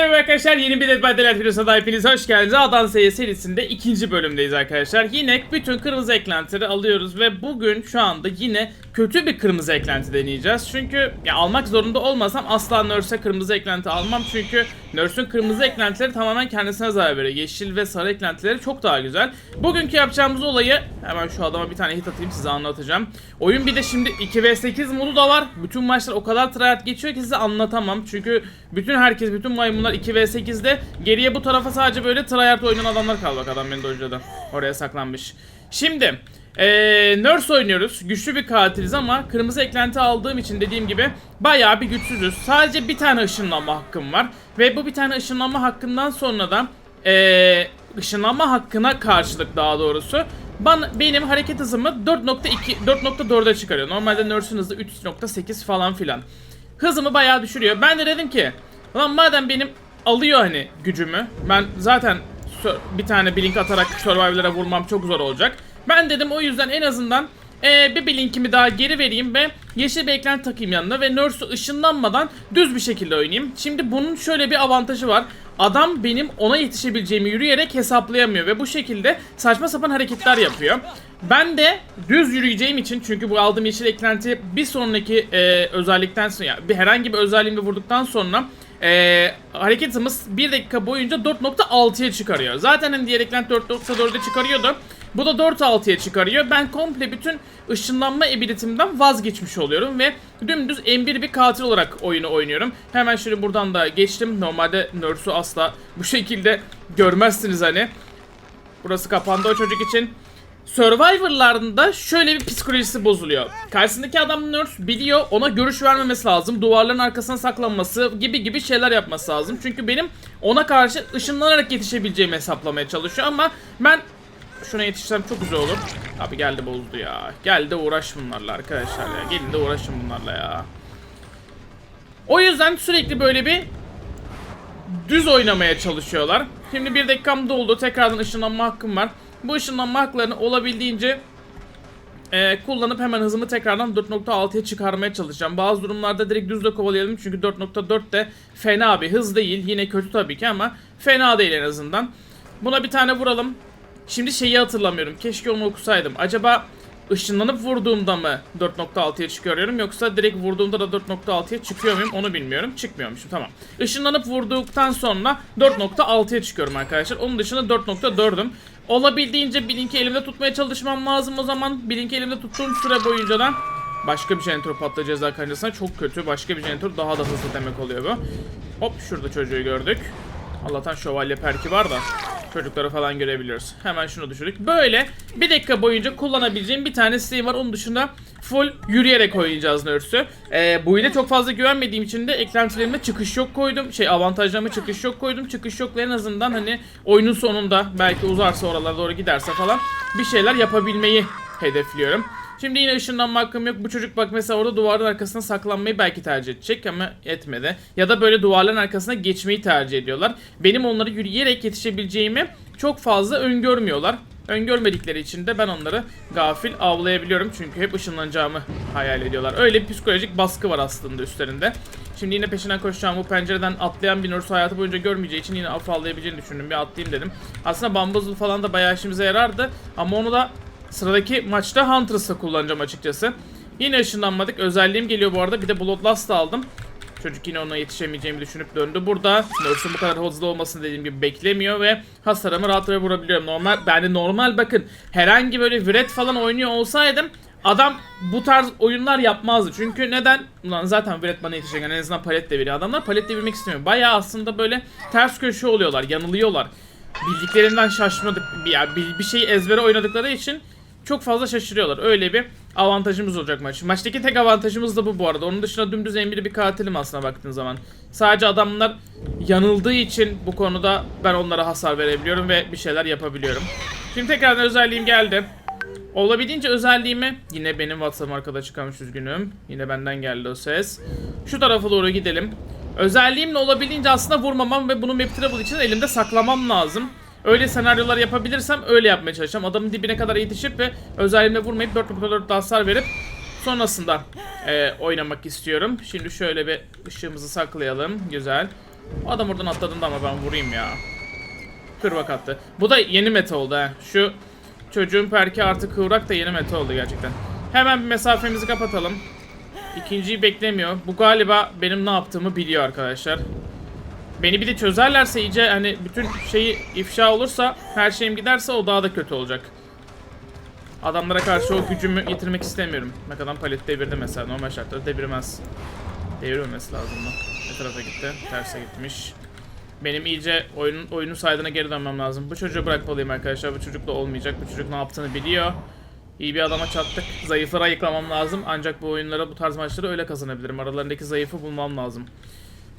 merhaba arkadaşlar yeni bir Dead by Daylight videosuna da hepiniz hoş geldiniz. A'dan Z'ye serisinde ikinci bölümdeyiz arkadaşlar. Yine bütün kırmızı eklentileri alıyoruz ve bugün şu anda yine kötü bir kırmızı eklenti deneyeceğiz. Çünkü ya almak zorunda olmasam asla Nurse'e kırmızı eklenti almam. Çünkü Nurse'ün kırmızı eklentileri tamamen kendisine zarar veriyor. Yeşil ve sarı eklentileri çok daha güzel. Bugünkü yapacağımız olayı hemen şu adama bir tane hit atayım size anlatacağım. Oyun bir de şimdi 2v8 modu da var. Bütün maçlar o kadar tryhard geçiyor ki size anlatamam. Çünkü bütün herkes, bütün maymunlar 2v8'de. Geriye bu tarafa sadece böyle tryhard oynayan adamlar kaldı. Bak adam beni dojladı. Oraya saklanmış. Şimdi ee, Nurse oynuyoruz. Güçlü bir katiliz ama kırmızı eklenti aldığım için dediğim gibi bayağı bir güçsüzüz. Sadece bir tane ışınlanma hakkım var. Ve bu bir tane ışınlanma hakkından sonra da ee, ışınlanma hakkına karşılık daha doğrusu bana, benim hareket hızımı 4.2 4.4'e çıkarıyor. Normalde Nurse'ün hızı 3.8 falan filan. Hızımı bayağı düşürüyor. Ben de dedim ki Ulan madem benim alıyor hani gücümü. Ben zaten bir tane blink atarak survivor'lara vurmam çok zor olacak. Ben dedim o yüzden en azından eee, bir blinkimi daha geri vereyim ve yeşil ekran takayım yanına ve Nurse'u ışınlanmadan düz bir şekilde oynayayım. Şimdi bunun şöyle bir avantajı var. Adam benim ona yetişebileceğimi yürüyerek hesaplayamıyor ve bu şekilde saçma sapan hareketler yapıyor. Ben de düz yürüyeceğim için çünkü bu aldığım yeşil eklenti bir sonraki e, özellikten sonra yani bir herhangi bir özelliğimle vurduktan sonra e, hareket hızımız 1 dakika boyunca 4.6'ya çıkarıyor. Zaten hani diğer eklenti 4.4'e çıkarıyordu. Bu da 4.6'ya çıkarıyor. Ben komple bütün ışınlanma ability'mden vazgeçmiş oluyorum ve dümdüz M1 bir katil olarak oyunu oynuyorum. Hemen şöyle buradan da geçtim. Normalde Nurse'u asla bu şekilde görmezsiniz hani. Burası kapandı o çocuk için. Survivor'larında şöyle bir psikolojisi bozuluyor. Karşısındaki adam nurse biliyor ona görüş vermemesi lazım. Duvarların arkasına saklanması gibi gibi şeyler yapması lazım. Çünkü benim ona karşı ışınlanarak yetişebileceğimi hesaplamaya çalışıyor ama ben şuna yetişsem çok güzel olur. Abi geldi bozdu ya. Geldi uğraş bunlarla arkadaşlar ya. Gelin de uğraşın bunlarla ya. O yüzden sürekli böyle bir düz oynamaya çalışıyorlar. Şimdi bir dakikam doldu. Tekrardan ışınlanma hakkım var. Bu ışınlanma haklarını olabildiğince e, kullanıp hemen hızımı tekrardan 4.6'ya çıkarmaya çalışacağım. Bazı durumlarda direkt düzle kovalayalım çünkü 4.4 de fena bir hız değil. Yine kötü tabii ki ama fena değil en azından. Buna bir tane vuralım. Şimdi şeyi hatırlamıyorum. Keşke onu okusaydım. Acaba ışınlanıp vurduğumda mı 4.6'ya çıkarıyorum yoksa direkt vurduğumda da 4.6'ya çıkıyor muyum onu bilmiyorum. Çıkmıyormuşum tamam. Işınlanıp vurduktan sonra 4.6'ya çıkıyorum arkadaşlar. Onun dışında 4.4'üm. Olabildiğince Blink'i elimde tutmaya çalışmam lazım o zaman. Blink'i elimde tuttuğum süre boyunca da başka bir jeneratör patlayacağız arkadaşlar. Çok kötü. Başka bir jeneratör daha da hızlı demek oluyor bu. Hop şurada çocuğu gördük. Allah'tan şövalye perki var da çocukları falan görebiliyoruz. Hemen şunu düşürdük. Böyle bir dakika boyunca kullanabileceğim bir tane steam var. Onun dışında full yürüyerek oynayacağız Nurse'ü. Ee, bu ile çok fazla güvenmediğim için de eklentilerime çıkış yok koydum. Şey avantajlarıma çıkış yok koydum. Çıkış yokla en azından hani oyunun sonunda belki uzarsa oralara doğru giderse falan bir şeyler yapabilmeyi hedefliyorum. Şimdi yine ışınlanma hakkım yok. Bu çocuk bak mesela orada duvarın arkasına saklanmayı belki tercih edecek ama etmedi. Ya da böyle duvarların arkasına geçmeyi tercih ediyorlar. Benim onları yürüyerek yetişebileceğimi çok fazla öngörmüyorlar. Öngörmedikleri için de ben onları gafil avlayabiliyorum. Çünkü hep ışınlanacağımı hayal ediyorlar. Öyle bir psikolojik baskı var aslında üstlerinde. Şimdi yine peşinden koşacağım. Bu pencereden atlayan bir nurse hayatı boyunca görmeyeceği için yine afallayabileceğini düşündüm. Bir atlayayım dedim. Aslında bambuzlu falan da bayağı işimize yarardı. Ama onu da Sıradaki maçta Huntress'ı kullanacağım açıkçası. Yine ışınlanmadık. Özelliğim geliyor bu arada. Bir de Bloodlust aldım. Çocuk yine ona yetişemeyeceğimi düşünüp döndü. Burada Nurse'un bu kadar hızlı olmasını dediğim gibi beklemiyor ve hasarımı rahat vurabiliyorum. Normal, yani normal bakın herhangi böyle Viret falan oynuyor olsaydım adam bu tarz oyunlar yapmazdı. Çünkü neden? Ulan zaten Viret bana yetişecek. Yani en azından palet deviriyor. Adamlar palet devirmek istemiyor. Bayağı aslında böyle ters köşe oluyorlar. Yanılıyorlar. Bildiklerinden şaşmadık. Yani bir, bir şeyi ezbere oynadıkları için çok fazla şaşırıyorlar. Öyle bir avantajımız olacak maç. Maçtaki tek avantajımız da bu bu arada. Onun dışında dümdüz M1'i bir katilim aslında baktığın zaman. Sadece adamlar yanıldığı için bu konuda ben onlara hasar verebiliyorum ve bir şeyler yapabiliyorum. Şimdi tekrardan özelliğim geldi. Olabildiğince özelliğimi yine benim WhatsApp arkada çıkarmış üzgünüm. Yine benden geldi o ses. Şu tarafa doğru gidelim. Özelliğimle olabildiğince aslında vurmamam ve bunu map travel için elimde saklamam lazım. Öyle senaryolar yapabilirsem öyle yapmaya çalışacağım. Adamın dibine kadar yetişip ve özelliğime vurmayıp 4.4 hasar verip sonrasında e, oynamak istiyorum. Şimdi şöyle bir ışığımızı saklayalım. Güzel. Adam oradan atladığında ama ben vurayım ya. Kırbak attı. Bu da yeni meta oldu ha. Şu çocuğun perki artık kıvrak da yeni meta oldu gerçekten. Hemen bir mesafemizi kapatalım. İkinciyi beklemiyor. Bu galiba benim ne yaptığımı biliyor arkadaşlar. Beni bir de çözerlerse iyice hani bütün şeyi ifşa olursa her şeyim giderse o daha da kötü olacak. Adamlara karşı o gücümü yitirmek istemiyorum. Bak adam palet devirdi mesela normal şartlarda devirmez. Devirmemesi lazım da. Ne tarafa gitti? Terse gitmiş. Benim iyice oyunun oyunun saydığına geri dönmem lazım. Bu çocuğu bırakmalıyım arkadaşlar. Bu çocukla olmayacak. Bu çocuk ne yaptığını biliyor. İyi bir adama çattık. Zayıfları ayıklamam lazım. Ancak bu oyunlara, bu tarz maçları öyle kazanabilirim. Aralarındaki zayıfı bulmam lazım.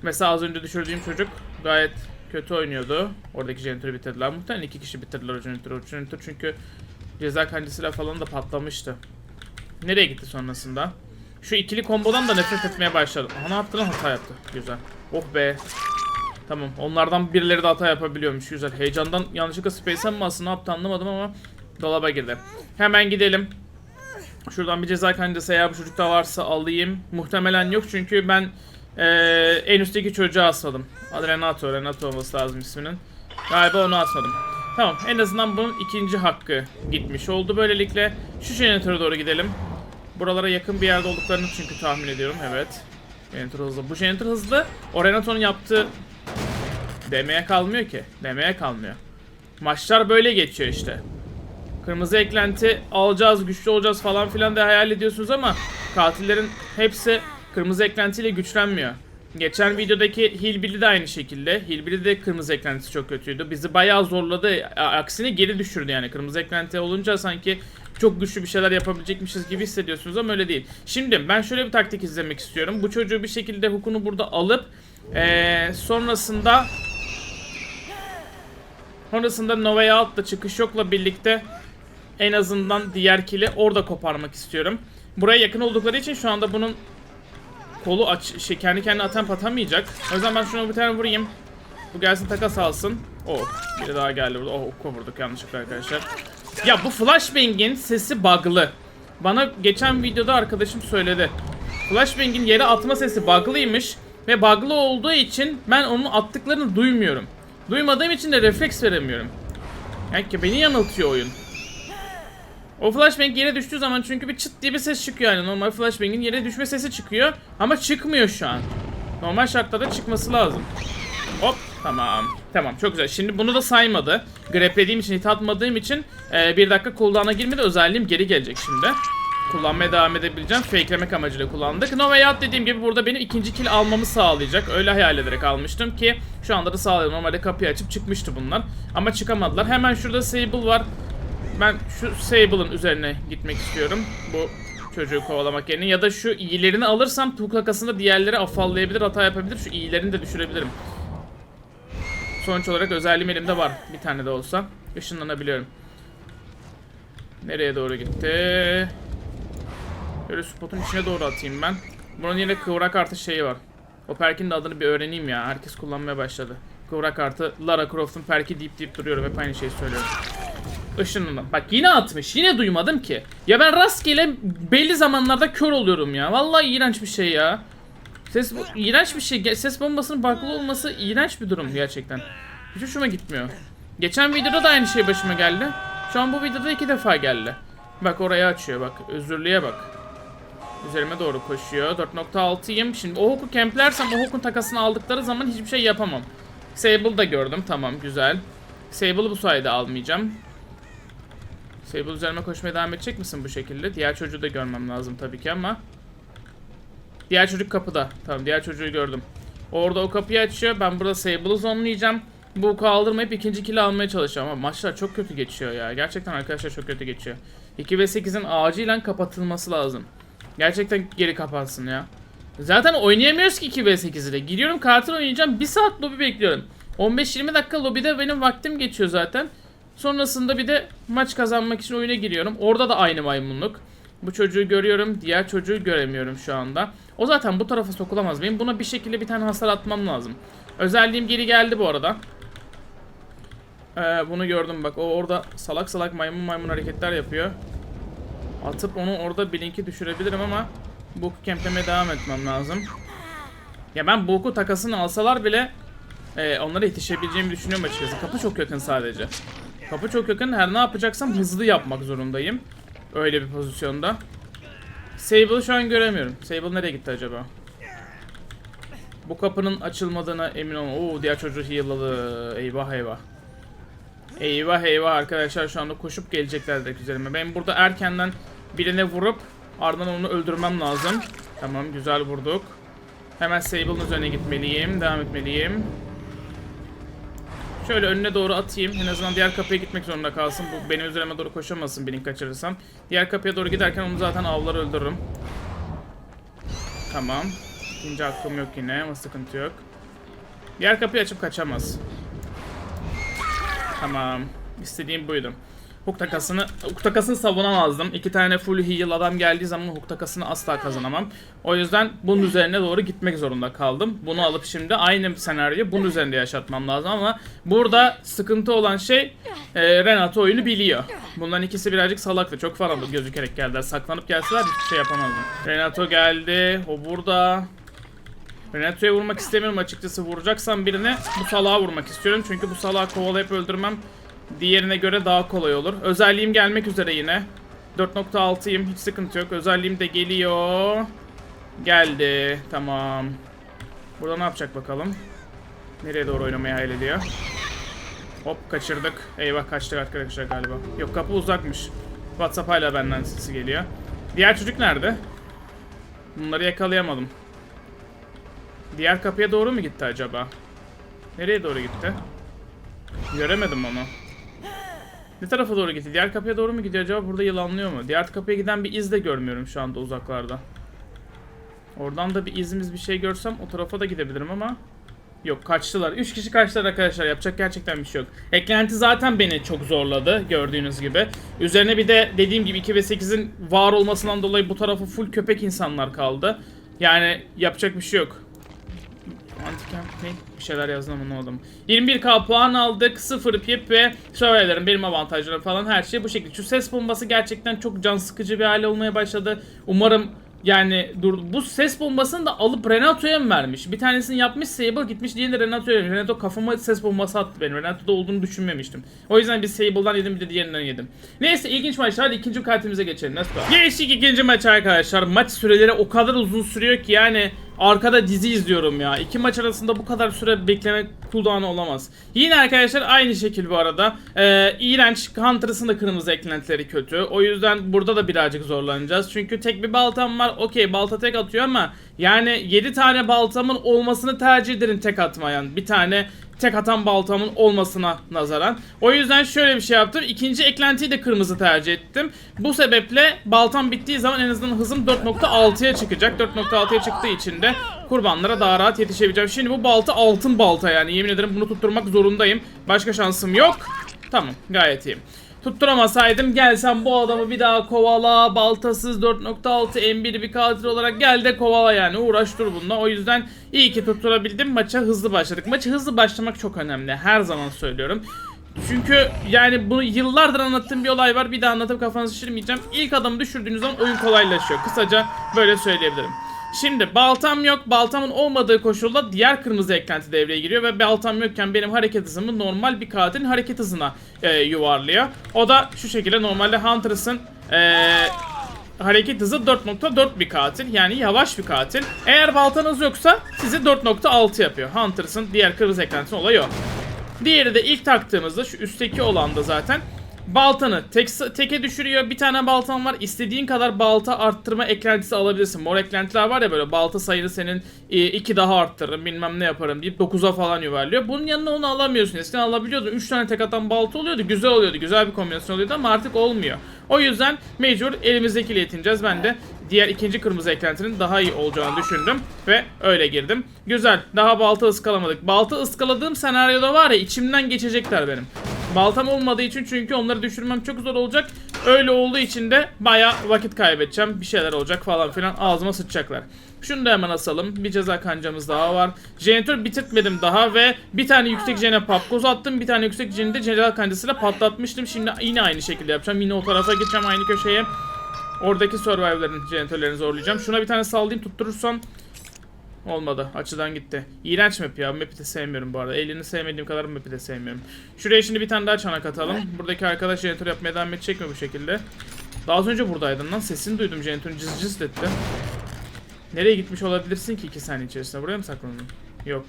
Mesela az önce düşürdüğüm çocuk gayet kötü oynuyordu. Oradaki jeneratörü bitirdiler. Muhtemelen iki kişi bitirdiler o jeneratörü. O jeneratör çünkü ceza kancasıyla falan da patlamıştı. Nereye gitti sonrasında? Şu ikili kombodan da nefret etmeye başladım. Aha ne yaptı lan hata yaptı. Güzel. Oh be. Tamam onlardan birileri de hata yapabiliyormuş. Güzel. Heyecandan yanlışlıkla Space'e mi bastı ne yaptı anlamadım ama dolaba girdi. Hemen gidelim. Şuradan bir ceza kancası eğer bu çocukta varsa alayım. Muhtemelen yok çünkü ben eee, en üstteki çocuğu asmadım. Adı Renato. Renato olması lazım isminin. Galiba onu asmadım. Tamam en azından bunun ikinci hakkı gitmiş oldu böylelikle. Şu jeneratöre doğru gidelim. Buralara yakın bir yerde olduklarını çünkü tahmin ediyorum. Evet. Jeneratör hızlı. Bu jeneratör hızlı. O Renato'nun yaptığı demeye kalmıyor ki. Demeye kalmıyor. Maçlar böyle geçiyor işte. Kırmızı eklenti alacağız, güçlü olacağız falan filan da hayal ediyorsunuz ama katillerin hepsi kırmızı eklentiyle güçlenmiyor. Geçen videodaki Hillbilly de aynı şekilde. Hillbilly de kırmızı eklentisi çok kötüydü. Bizi bayağı zorladı. Aksine geri düşürdü yani. Kırmızı eklenti olunca sanki çok güçlü bir şeyler yapabilecekmişiz gibi hissediyorsunuz ama öyle değil. Şimdi ben şöyle bir taktik izlemek istiyorum. Bu çocuğu bir şekilde hukunu burada alıp eee, sonrasında sonrasında Nova'ya Out'la çıkış yokla birlikte en azından diğer kili orada koparmak istiyorum. Buraya yakın oldukları için şu anda bunun kolu aç şey kendi kendine atem atamayacak. O yüzden ben şunu bir tane vurayım. Bu gelsin takas alsın. Oh biri daha geldi burada. Oh oku vurduk yanlışlıkla arkadaşlar. Ya bu flashbang'in sesi bug'lı. Bana geçen videoda arkadaşım söyledi. Flashbang'in yere atma sesi bug'lıymış ve bug'lı olduğu için ben onun attıklarını duymuyorum. Duymadığım için de refleks veremiyorum. Yani ki beni yanıltıyor oyun. O flashbang yere düştüğü zaman çünkü bir çıt diye bir ses çıkıyor yani. Normal flashbang'in yere düşme sesi çıkıyor ama çıkmıyor şu an. Normal şartlarda çıkması lazım. Hop tamam. Tamam çok güzel. Şimdi bunu da saymadı. Graplediğim için, hit atmadığım için e, bir dakika cooldown'a girmedi. Özelliğim geri gelecek şimdi. Kullanmaya devam edebileceğim. Fakelemek amacıyla kullandık. No Way dediğim gibi burada benim ikinci kill almamı sağlayacak. Öyle hayal ederek almıştım ki şu anda da sağlıyor. Normalde kapıyı açıp çıkmıştı bunlar. Ama çıkamadılar. Hemen şurada Sable var. Ben şu Sable'ın üzerine gitmek istiyorum. Bu çocuğu kovalamak yerine. Ya da şu iyilerini alırsam Tuğ kakasında diğerleri afallayabilir, hata yapabilir. Şu iyilerini de düşürebilirim. Sonuç olarak özelliğim elimde var. Bir tane de olsa. Işınlanabiliyorum. Nereye doğru gitti? Böyle spotun içine doğru atayım ben. Bunun yine kıvrak artı şeyi var. O perkin de adını bir öğreneyim ya. Herkes kullanmaya başladı. Kıvrak artı Lara Croft'un perki deyip deyip duruyorum. Hep aynı şeyi söylüyorum. Işınlanma. Bak yine atmış. Yine duymadım ki. Ya ben rastgele belli zamanlarda kör oluyorum ya. Vallahi iğrenç bir şey ya. Ses iğrenç bir şey. Ses bombasının baklı olması iğrenç bir durum gerçekten. Hiç hoşuma gitmiyor. Geçen videoda da aynı şey başıma geldi. Şu an bu videoda iki defa geldi. Bak orayı açıyor bak. Özürlüğe bak. Üzerime doğru koşuyor. 4.6'yım. Şimdi o hoku kemplersem o hokun takasını aldıkları zaman hiçbir şey yapamam. Sable da gördüm. Tamam güzel. Sable'ı bu sayede almayacağım. Sable üzerime koşmaya devam edecek misin bu şekilde? Diğer çocuğu da görmem lazım tabii ki ama. Diğer çocuk kapıda. Tamam diğer çocuğu gördüm. Orada o kapıyı açıyor. Ben burada Sable'ı zonlayacağım. Bu kaldırmayıp ikinci kill almaya çalışacağım ama maçlar çok kötü geçiyor ya. Gerçekten arkadaşlar çok kötü geçiyor. 2 ve 8'in acilen kapatılması lazım. Gerçekten geri kapansın ya. Zaten oynayamıyoruz ki 2 v 8 ile. Gidiyorum katil oynayacağım. 1 saat lobi bekliyorum. 15-20 dakika lobide benim vaktim geçiyor zaten. Sonrasında bir de maç kazanmak için oyuna giriyorum. Orada da aynı maymunluk. Bu çocuğu görüyorum. Diğer çocuğu göremiyorum şu anda. O zaten bu tarafa sokulamaz. Benim buna bir şekilde bir tane hasar atmam lazım. Özelliğim geri geldi bu arada. Ee, bunu gördüm bak. O orada salak salak maymun maymun hareketler yapıyor. Atıp onu orada Blink'i düşürebilirim ama Book'u kemplemeye devam etmem lazım. Ya ben Book'u takasını alsalar bile e, onlara yetişebileceğimi düşünüyorum açıkçası. Kapı çok yakın sadece. Kapı çok yakın. Her ne yapacaksam hızlı yapmak zorundayım. Öyle bir pozisyonda. Sable'ı şu an göremiyorum. Sable nereye gitti acaba? Bu kapının açılmadığına emin olma. Oo diğer çocuğu heal'ladı. Eyvah eyvah. Eyvah eyvah arkadaşlar şu anda koşup gelecekler direkt üzerime. Ben burada erkenden birine vurup ardından onu öldürmem lazım. Tamam güzel vurduk. Hemen Sable'ın üzerine gitmeliyim. Devam etmeliyim. Şöyle önüne doğru atayım. En azından diğer kapıya gitmek zorunda kalsın. Bu benim üzerime doğru koşamasın beni kaçırırsam. Diğer kapıya doğru giderken onu zaten avlar öldürürüm. Tamam. İkinci hakkım yok yine ama sıkıntı yok. Diğer kapıyı açıp kaçamaz. Tamam. İstediğim buydu. Hook takasını, hook takasını savunamazdım. İki tane full heal adam geldiği zaman hook takasını asla kazanamam. O yüzden bunun üzerine doğru gitmek zorunda kaldım. Bunu alıp şimdi aynı senaryoyu bunun üzerinde yaşatmam lazım ama burada sıkıntı olan şey e, Renato oyunu biliyor. Bunların ikisi birazcık salaktı. Çok fazla gözükerek geldiler. Saklanıp gelseler hiçbir şey yapamazdım. Renato geldi. O burada. Renato'ya vurmak istemiyorum açıkçası. Vuracaksam birine bu salağa vurmak istiyorum. Çünkü bu salağı kovalayıp öldürmem diğerine göre daha kolay olur. Özelliğim gelmek üzere yine. 4.6'yım. Hiç sıkıntı yok. Özelliğim de geliyor. Geldi. Tamam. Burada ne yapacak bakalım. Nereye doğru oynamayı hayal ediyor. Hop kaçırdık. Eyvah kaçtık arkadaşlar galiba. Yok kapı uzakmış. WhatsApp hala benden sesi geliyor. Diğer çocuk nerede? Bunları yakalayamadım. Diğer kapıya doğru mu gitti acaba? Nereye doğru gitti? Göremedim onu. Ne tarafa doğru gitti? Diğer kapıya doğru mu gidiyor acaba? Burada yılanlıyor mu? Diğer kapıya giden bir iz de görmüyorum şu anda uzaklarda. Oradan da bir izimiz bir şey görsem o tarafa da gidebilirim ama Yok kaçtılar. 3 kişi kaçtılar arkadaşlar. Yapacak gerçekten bir şey yok. Eklenti zaten beni çok zorladı gördüğünüz gibi. Üzerine bir de dediğim gibi 2 ve 8'in var olmasından dolayı bu tarafı full köpek insanlar kaldı. Yani yapacak bir şey yok. Antikamp? Bir şeyler yazdım ama anlamadım. 21k puan aldık. 0 pip ve survivor'ların benim avantajları falan her şey bu şekilde. Şu ses bombası gerçekten çok can sıkıcı bir hale olmaya başladı. Umarım yani dur bu ses bombasını da alıp Renato'ya mı vermiş? Bir tanesini yapmış Sable gitmiş diğerini de Renato'ya vermiş. Renato kafama ses bombası attı benim. Renato'da olduğunu düşünmemiştim. O yüzden bir Sable'dan yedim bir de diğerinden yedim. Neyse ilginç maçlar. Hadi ikinci kartimize geçelim. Let's go. Geçtik ikinci maç arkadaşlar. Maç süreleri o kadar uzun sürüyor ki yani arkada dizi izliyorum ya. İki maç arasında bu kadar süre bekleme cooldown'u olamaz. Yine arkadaşlar aynı şekil bu arada. Ee, iğrenç Hunter'sın da kırmızı eklentileri kötü. O yüzden burada da birazcık zorlanacağız. Çünkü tek bir baltam var. Okey balta tek atıyor ama yani 7 tane baltamın olmasını tercih ederim tek atmayan. Bir tane tek atan baltamın olmasına nazaran. O yüzden şöyle bir şey yaptım. İkinci eklentiyi de kırmızı tercih ettim. Bu sebeple baltam bittiği zaman en azından hızım 4.6'ya çıkacak. 4.6'ya çıktığı için de kurbanlara daha rahat yetişebileceğim. Şimdi bu balta altın balta yani. Yemin ederim bunu tutturmak zorundayım. Başka şansım yok. Tamam gayet iyiyim. Tutturamasaydım gelsem bu adamı bir daha kovala. Baltasız 4.6 M1 bir katil olarak gel de kovala yani. Uğraş dur bununla. O yüzden iyi ki tutturabildim. Maça hızlı başladık. Maçı hızlı başlamak çok önemli. Her zaman söylüyorum. Çünkü yani bunu yıllardır anlattığım bir olay var. Bir daha anlatıp kafanızı şişirmeyeceğim. İlk adamı düşürdüğünüz zaman oyun kolaylaşıyor. Kısaca böyle söyleyebilirim Şimdi baltam yok. Baltamın olmadığı koşulda diğer kırmızı eklenti devreye giriyor ve baltam yokken benim hareket hızımı normal bir katilin hareket hızına e, yuvarlıyor. O da şu şekilde normalde Hunter'sın e, hareket hızı 4.4 bir katil yani yavaş bir katil. Eğer baltanız yoksa sizi 4.6 yapıyor. Hunter'sın diğer kırmızı eklentisinin olayı o. Diğeri de ilk taktığımızda şu üstteki olan da zaten baltanı tek, teke düşürüyor. Bir tane baltan var. İstediğin kadar balta arttırma eklentisi alabilirsin. Mor eklentiler var ya böyle balta sayını senin 2 daha arttırırım bilmem ne yaparım deyip 9'a falan yuvarlıyor. Bunun yanına onu alamıyorsun. Eskiden alabiliyordun. 3 tane tek atan balta oluyordu. Güzel oluyordu. Güzel bir kombinasyon oluyordu ama artık olmuyor. O yüzden mecbur elimizdekiyle yetineceğiz. Ben de diğer ikinci kırmızı eklentinin daha iyi olacağını düşündüm ve öyle girdim. Güzel. Daha balta ıskalamadık. Balta ıskaladığım senaryoda var ya içimden geçecekler benim. Baltam olmadığı için çünkü onları düşürmem çok zor olacak. Öyle olduğu için de baya vakit kaybedeceğim. Bir şeyler olacak falan filan ağzıma sıçacaklar. Şunu da hemen asalım. Bir ceza kancamız daha var. Jeneratör bitirtmedim daha ve bir tane yüksek jene papkoz attım. Bir tane yüksek jeni de ceza kancasıyla patlatmıştım. Şimdi yine aynı şekilde yapacağım. Yine o tarafa geçeceğim aynı köşeye. Oradaki survivor'ların jeneratörlerini zorlayacağım. Şuna bir tane sallayayım tutturursam Olmadı. Açıdan gitti. İğrenç map ya. Map'i de sevmiyorum bu arada. Elini sevmediğim kadar map'i de sevmiyorum. Şuraya şimdi bir tane daha çanak atalım. Buradaki arkadaş jeneratör yapmaya devam edecek mi bu şekilde? Daha az önce buradaydın lan. Sesini duydum jeneratörün cız cız etti. Nereye gitmiş olabilirsin ki 2 saniye içerisinde? Buraya mı saklandın? Yok.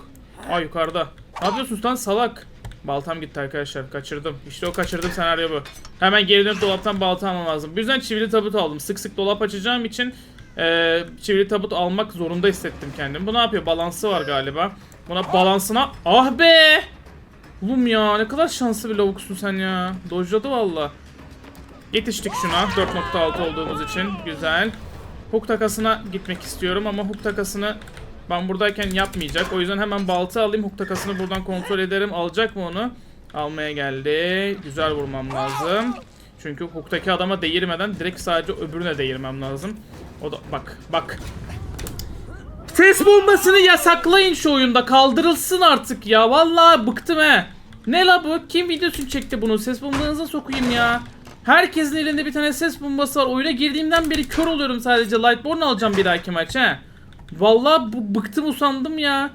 Aa yukarıda. Ne yapıyorsun lan salak? Baltam gitti arkadaşlar. Kaçırdım. İşte o kaçırdığım senaryo bu. Hemen geri dönüp dolaptan balta almam lazım. Bu yüzden çivili tabut aldım. Sık sık dolap açacağım için eee çivili tabut almak zorunda hissettim kendimi. Bu ne yapıyor? Balansı var galiba. Buna balansına... Ah be! Oğlum ya ne kadar şanslı bir lavuksun sen ya. Dojladı valla. Yetiştik şuna 4.6 olduğumuz için. Güzel. Hook takasına gitmek istiyorum ama hook takasını ben buradayken yapmayacak. O yüzden hemen balta alayım. Hook takasını buradan kontrol ederim. Alacak mı onu? Almaya geldi. Güzel vurmam lazım. Çünkü hooktaki adama değirmeden direkt sadece öbürüne değirmem lazım. O da bak bak. Ses bombasını yasaklayın şu oyunda. Kaldırılsın artık ya. Vallahi bıktım he. Ne la bu? Kim videosunu çekti bunu? Ses bombanıza sokayım ya. Herkesin elinde bir tane ses bombası var. Oyuna girdiğimden beri kör oluyorum sadece. Lightborn alacağım bir dahaki maç he. Vallahi bu bıktım usandım ya.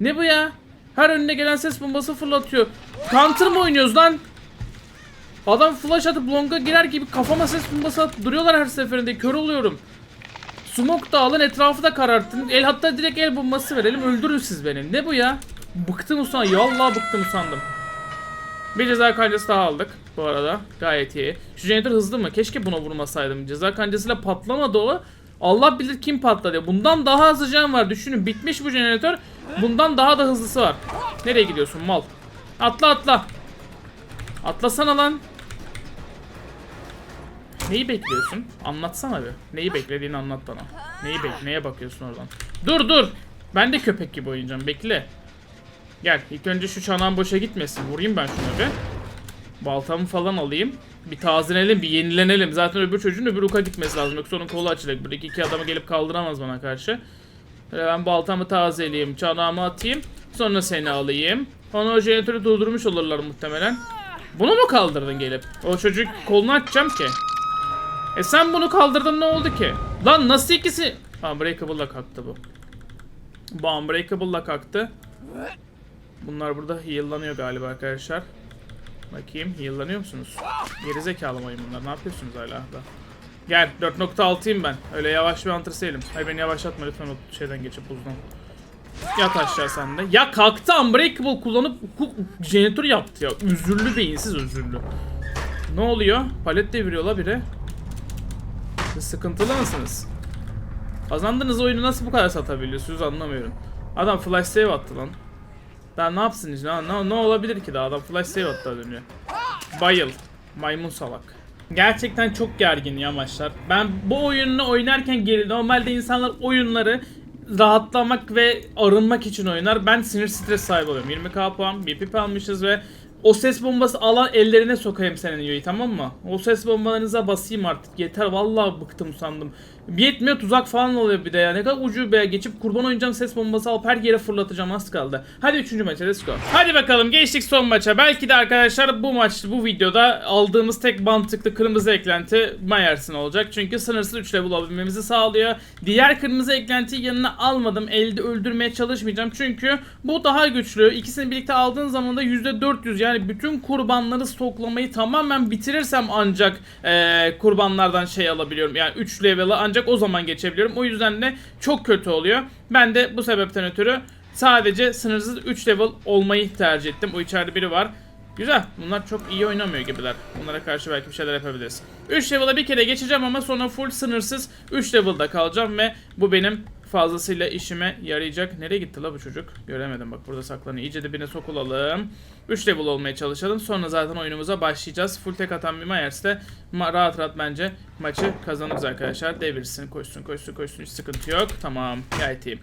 Ne bu ya? Her önüne gelen ses bombası fırlatıyor. Counter mı oynuyoruz lan? Adam flash atıp longa girer gibi kafama ses bombası atıp duruyorlar her seferinde. Kör oluyorum. Smoke da alın etrafı da karartın. El hatta direkt el bombası verelim öldürün siz beni. Ne bu ya? Bıktım usandım. Ya Allah bıktım usandım. Bir ceza kancası daha aldık bu arada. Gayet iyi. Şu jeneratör hızlı mı? Keşke buna vurmasaydım. Ceza kancasıyla patlamadı o. Allah bilir kim patladı. Bundan daha hızlı can var. Düşünün bitmiş bu jeneratör. Bundan daha da hızlısı var. Nereye gidiyorsun mal? Atla atla. Atlasana lan. Neyi bekliyorsun? Anlatsana bir. Neyi beklediğini anlat bana. Neyi bek neye bakıyorsun oradan? Dur dur. Ben de köpek gibi oynayacağım. Bekle. Gel. ilk önce şu çanağın boşa gitmesin. Vurayım ben şunu bir. Baltamı falan alayım. Bir tazelenelim, bir yenilenelim. Zaten öbür çocuğun öbür uka gitmesi lazım. Yoksa onun kolu açılacak. Buradaki iki adamı gelip kaldıramaz bana karşı. Ben baltamı tazeleyeyim, çanağımı atayım. Sonra seni alayım. Onu o jeneratörü durdurmuş olurlar muhtemelen. Bunu mu kaldırdın gelip? O çocuk kolunu açacağım ki. E sen bunu kaldırdın ne oldu ki? Lan nasıl ikisi? Unbreakable'la kalktı bu. Bu Unbreakable'la kalktı. Bunlar burada heal'lanıyor galiba arkadaşlar. Bakayım heal'lanıyor musunuz? Gerizekalı mıyım bunlar? Ne yapıyorsunuz hala da? Gel 4.6'yım ben. Öyle yavaş bir hunter değilim. Hayır beni yavaşlatma lütfen o şeyden geçip buzdan. Yat aşağı sen de. Ya kalktı Unbreakable kullanıp jeneratör yaptı ya. Üzürlü beyinsiz özürlü. Ne oluyor? Palet deviriyor la biri. Siz sıkıntılı mısınız? Kazandığınız oyunu nasıl bu kadar satabiliyorsunuz anlamıyorum. Adam flash save attı lan. Daha ne yapsın işte? Ne, ne, olabilir ki daha adam flash save attı az önce. Bayıl. Maymun salak. Gerçekten çok gergin ya maçlar. Ben bu oyunu oynarken geri normalde insanlar oyunları rahatlamak ve arınmak için oynar. Ben sinir stres sahibi oluyorum. 20k puan BPP almışız ve o ses bombası alan ellerine sokayım senin Yoyi tamam mı? O ses bombalarınıza basayım artık yeter vallahi bıktım sandım. Yetmiyor tuzak falan oluyor bir de ya ne kadar ucube geçip kurban oynayacağım ses bombası alıp her yere fırlatacağım az kaldı. Hadi 3. maça let's go. Hadi bakalım geçtik son maça. Belki de arkadaşlar bu maç bu videoda aldığımız tek mantıklı kırmızı eklenti Mayers'in olacak. Çünkü sınırsız 3 level olabilmemizi sağlıyor. Diğer kırmızı eklentiyi yanına almadım. Elde öldürmeye çalışmayacağım. Çünkü bu daha güçlü. İkisini birlikte aldığın zaman da %400 yani bütün kurbanları stoklamayı tamamen bitirirsem ancak eee, kurbanlardan şey alabiliyorum. Yani 3 level'ı ancak o zaman geçebiliyorum. O yüzden de çok kötü oluyor. Ben de bu sebepten ötürü sadece sınırsız 3 level olmayı tercih ettim. O içeride biri var. Güzel. Bunlar çok iyi oynamıyor gibiler. Bunlara karşı belki bir şeyler yapabiliriz. 3 level'a bir kere geçeceğim ama sonra full sınırsız 3 level'da kalacağım ve bu benim fazlasıyla işime yarayacak. Nereye gitti la bu çocuk? Göremedim bak burada saklanıyor. İyice dibine sokulalım. 3 level olmaya çalışalım. Sonra zaten oyunumuza başlayacağız. Full tek atan bir Myers de rahat rahat bence maçı kazanırız arkadaşlar. Devirsin, koşsun, koşsun, koşsun. Hiç sıkıntı yok. Tamam. Gayet iyi.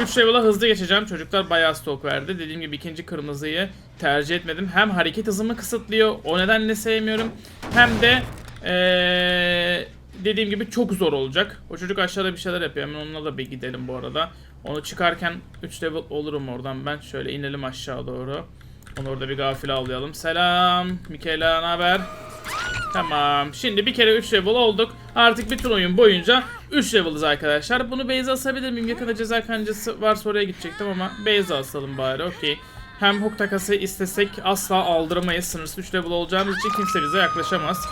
3 level'a hızlı geçeceğim. Çocuklar bayağı stok verdi. Dediğim gibi ikinci kırmızıyı tercih etmedim. Hem hareket hızımı kısıtlıyor. O nedenle sevmiyorum. Hem de ee, dediğim gibi çok zor olacak. O çocuk aşağıda bir şeyler yapıyor. Hemen onunla da bir gidelim bu arada. Onu çıkarken 3 level olurum oradan ben. Şöyle inelim aşağı doğru. Onu orada bir gafil avlayalım. Selam. Mikela ne haber? Tamam. Şimdi bir kere 3 level olduk. Artık bütün oyun boyunca 3 level'ız arkadaşlar. Bunu base'e asabilir miyim? Yakında ceza kancası varsa oraya gidecektim ama base'e asalım bari. Okey. Hem hook takası istesek asla aldıramayız. Sınırsız 3 level olacağımız için kimse bize yaklaşamaz.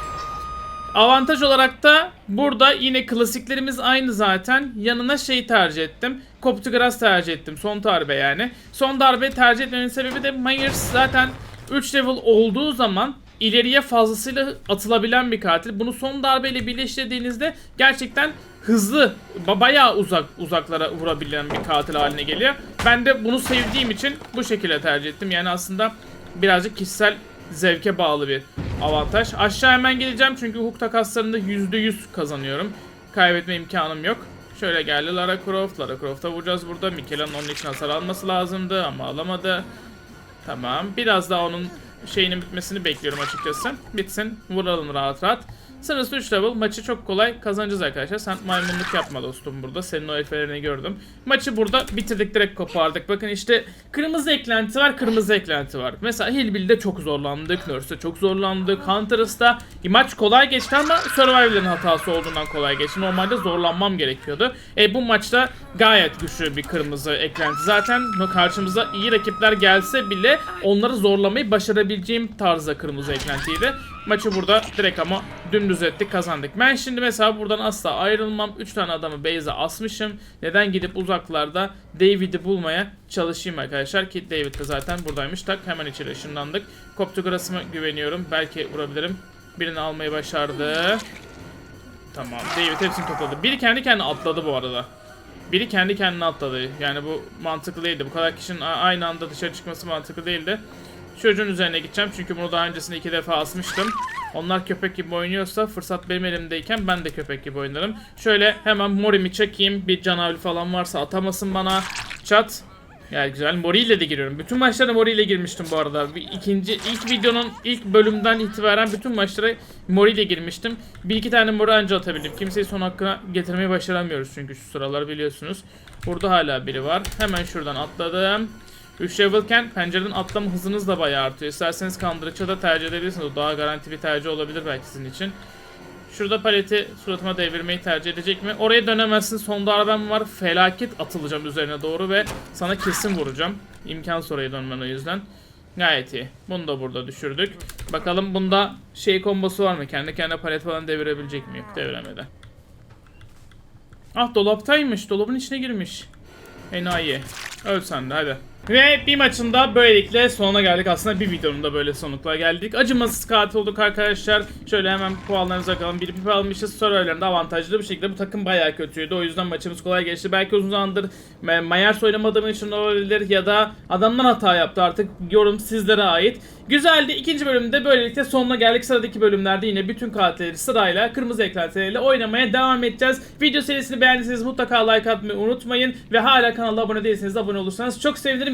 Avantaj olarak da burada yine klasiklerimiz aynı zaten. Yanına şey tercih ettim. Koptigras tercih ettim. Son darbe yani. Son darbe tercih etmemin sebebi de Myers zaten 3 level olduğu zaman ileriye fazlasıyla atılabilen bir katil. Bunu son darbeyle birleştirdiğinizde gerçekten hızlı, ba- bayağı uzak uzaklara vurabilen bir katil haline geliyor. Ben de bunu sevdiğim için bu şekilde tercih ettim. Yani aslında birazcık kişisel zevke bağlı bir avantaj. Aşağı hemen geleceğim çünkü hukuk takaslarında %100 kazanıyorum. Kaybetme imkanım yok. Şöyle geldi Lara Croft. Lara Croft'a vuracağız burada. Mikelan'ın onun için hasar alması lazımdı ama alamadı. Tamam. Biraz daha onun şeyinin bitmesini bekliyorum açıkçası. Bitsin. Vuralım rahat rahat. Sırası 3 level. Maçı çok kolay kazanacağız arkadaşlar. Sen maymunluk yapma dostum burada. Senin o elfelerini gördüm. Maçı burada bitirdik direkt kopardık. Bakın işte kırmızı eklenti var, kırmızı eklenti var. Mesela Hillbilly'de çok zorlandık. Nurse'de çok zorlandık. Hunter's'ta maç kolay geçti ama Survivor'ın hatası olduğundan kolay geçti. Normalde zorlanmam gerekiyordu. E bu maçta gayet güçlü bir kırmızı eklenti. Zaten karşımıza iyi rakipler gelse bile onları zorlamayı başarabileceğim tarzda kırmızı eklentiydi. Maçı burada direkt ama dümdüz ettik kazandık. Ben şimdi mesela buradan asla ayrılmam. 3 tane adamı base'e asmışım. Neden gidip uzaklarda David'i bulmaya çalışayım arkadaşlar ki David de zaten buradaymış. Tak hemen içeri ışınlandık. Koptograsıma güveniyorum. Belki vurabilirim. Birini almayı başardı. Tamam. David hepsini topladı. Biri kendi kendine atladı bu arada. Biri kendi kendine atladı. Yani bu mantıklı değildi. Bu kadar kişinin aynı anda dışarı çıkması mantıklı değildi. Çocuğun üzerine gideceğim çünkü bunu daha öncesinde iki defa asmıştım. Onlar köpek gibi oynuyorsa fırsat benim elimdeyken ben de köpek gibi oynarım. Şöyle hemen Mori'mi çekeyim. Bir canavar falan varsa atamasın bana. Çat. Yani güzel. Mori ile de giriyorum. Bütün maçlara Mori ile girmiştim bu arada. İkinci ilk videonun ilk bölümden itibaren bütün maçlara Mori ile girmiştim. Bir iki tane Mori anca atabildim. Kimseyi son hakkına getirmeyi başaramıyoruz çünkü şu sıralar biliyorsunuz. Burada hala biri var. Hemen şuradan atladım. 3 levelken pencereden atlama hızınız da bayağı artıyor. İsterseniz kandırıcı da tercih edebilirsiniz. O daha garanti bir tercih olabilir belki sizin için. Şurada paleti suratıma devirmeyi tercih edecek mi? Oraya dönemezsin. Son darbem var. Felaket atılacağım üzerine doğru ve sana kesin vuracağım. İmkansız oraya dönmen o yüzden. Gayet iyi. Bunu da burada düşürdük. Bakalım bunda şey kombosu var mı? Kendi kendine palet falan devirebilecek mi? Yok deviremedi. Ah dolaptaymış. Dolabın içine girmiş. Enayi. Öl sen de hadi. Ve bir maçında böylelikle sonuna geldik. Aslında bir videonun da böyle sonlukla geldik. Acımasız katil olduk arkadaşlar. Şöyle hemen puanlarımıza bakalım. Bir pip almışız. Survivor'larında avantajlı bir şekilde bu takım bayağı kötüydü. O yüzden maçımız kolay geçti. Belki uzun zamandır Ma- Mayers oynamadığım için olabilir ya da adamlar hata yaptı artık. Yorum sizlere ait. Güzeldi. İkinci bölümde böylelikle sonuna geldik. Sıradaki bölümlerde yine bütün katilleri sırayla kırmızı ekranlarıyla oynamaya devam edeceğiz. Video serisini beğendiyseniz mutlaka like atmayı unutmayın. Ve hala kanala abone değilseniz abone olursanız çok sevinirim.